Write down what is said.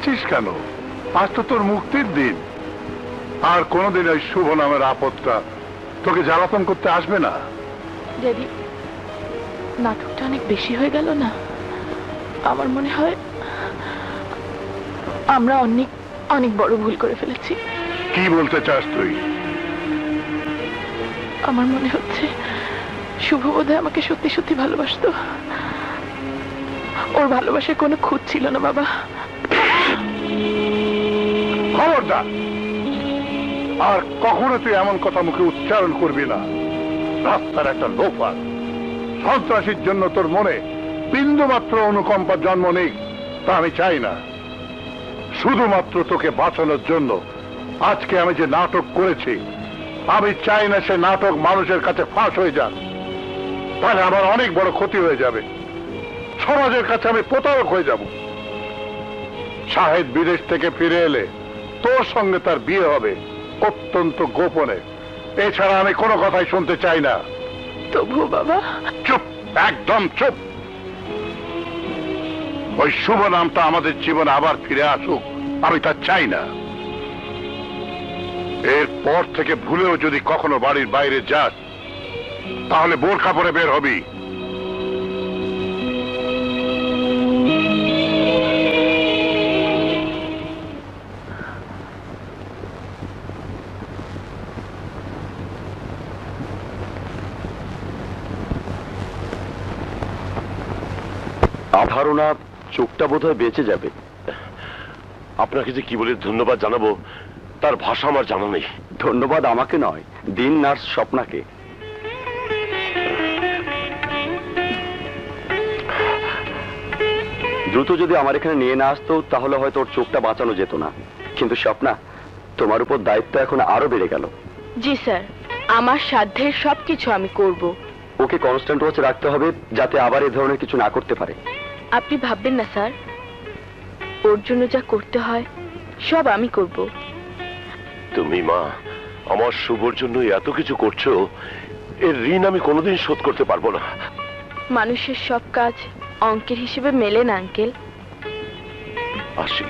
কাঁদছিস কেন? আজ তো তোর মুক্তির দিন। আর কোনোদিন ওই শুভ নামের আপদটা তোকে জ্বালাতন করতে আসবে না। ড্যাডি নাটকটা অনেক বেশি হয়ে গেল না? আমার মনে হয় আমরা অনেক অনেক বড় ভুল করে ফেলেছি। কি বলতে চাস তুই? আমার মনে হচ্ছে শুভ বোধহয় আমাকে সত্যি সত্যি ভালোবাসতো। ওর ভালোবাসায় কোনো খুঁত ছিল না বাবা। খবরদার, আর কখনো তুই এমন কথা মুখে উচ্চারণ করবি না। রাস্তার একটা লোফার, সন্ত্রাসীর জন্য তোর মনে বিন্দু মাত্র অনুকম্পার জন্ম নেই, তা আমি চাই না। শুধুমাত্র তোকে বাঁচানোর জন্য আজকে আমি যে নাটক করেছি, আমি চাই না সে নাটক মানুষের কাছে ফাঁস হয়ে যান তাহলে আমার অনেক বড় ক্ষতি হয়ে যাবে। সমাজের কাছে আমি প্রতারক হয়ে যাব। শাহেদ বিদেশ থেকে ফিরে এলে তোর সঙ্গে তার বিয়ে হবে অত্যন্ত গোপনে। এছাড়া আমি কোনো কথাই শুনতে চাই না। তবুও বাবা। চুপ একদম চুপ। ওই শুভ নামটা আমাদের জীবনে আবার ফিরে আসুক আমি তা চাই না। এরপর থেকে ভুলেও যদি কখনো বাড়ির বাইরে যাস তাহলে বোরখা পরে বের হবি। ধারণা চোখটা বোধহয় বেঁচে যাবে। আপনাকে যে কি বলে ধন্যবাদ জানাব তার ভাষা আমার জানা নেই। ধন্যবাদ আমাকে নয় দিন নার্স স্বপ্নাকে। দ্রুত যদি আমার এখানে নিয়ে না আসতো তাহলে হয়তো ওর চোখটা বাঁচানো যেত না। কিন্তু স্বপ্না তোমার উপর দায়িত্ব এখন আরও বেড়ে গেল। জি স্যার। আমার সাধ্যের সবকিছু আমি করব। ওকে কনস্ট্যান্ট ওয়াচে রাখতে হবে যাতে আবার এ ধরনের কিছু না করতে পারে। আপনি ভাববেন না স্যার। ওর জন্য যা করতে হয় সব আমি করব। তুমি মা আমার শুভর জন্য এত কিছু করছ এর ঋণ আমি কোনোদিন শোধ করতে পারব না। মানুষের সব কাজ অঙ্কের হিসেবে মেলে না আঙ্কেল। আসি।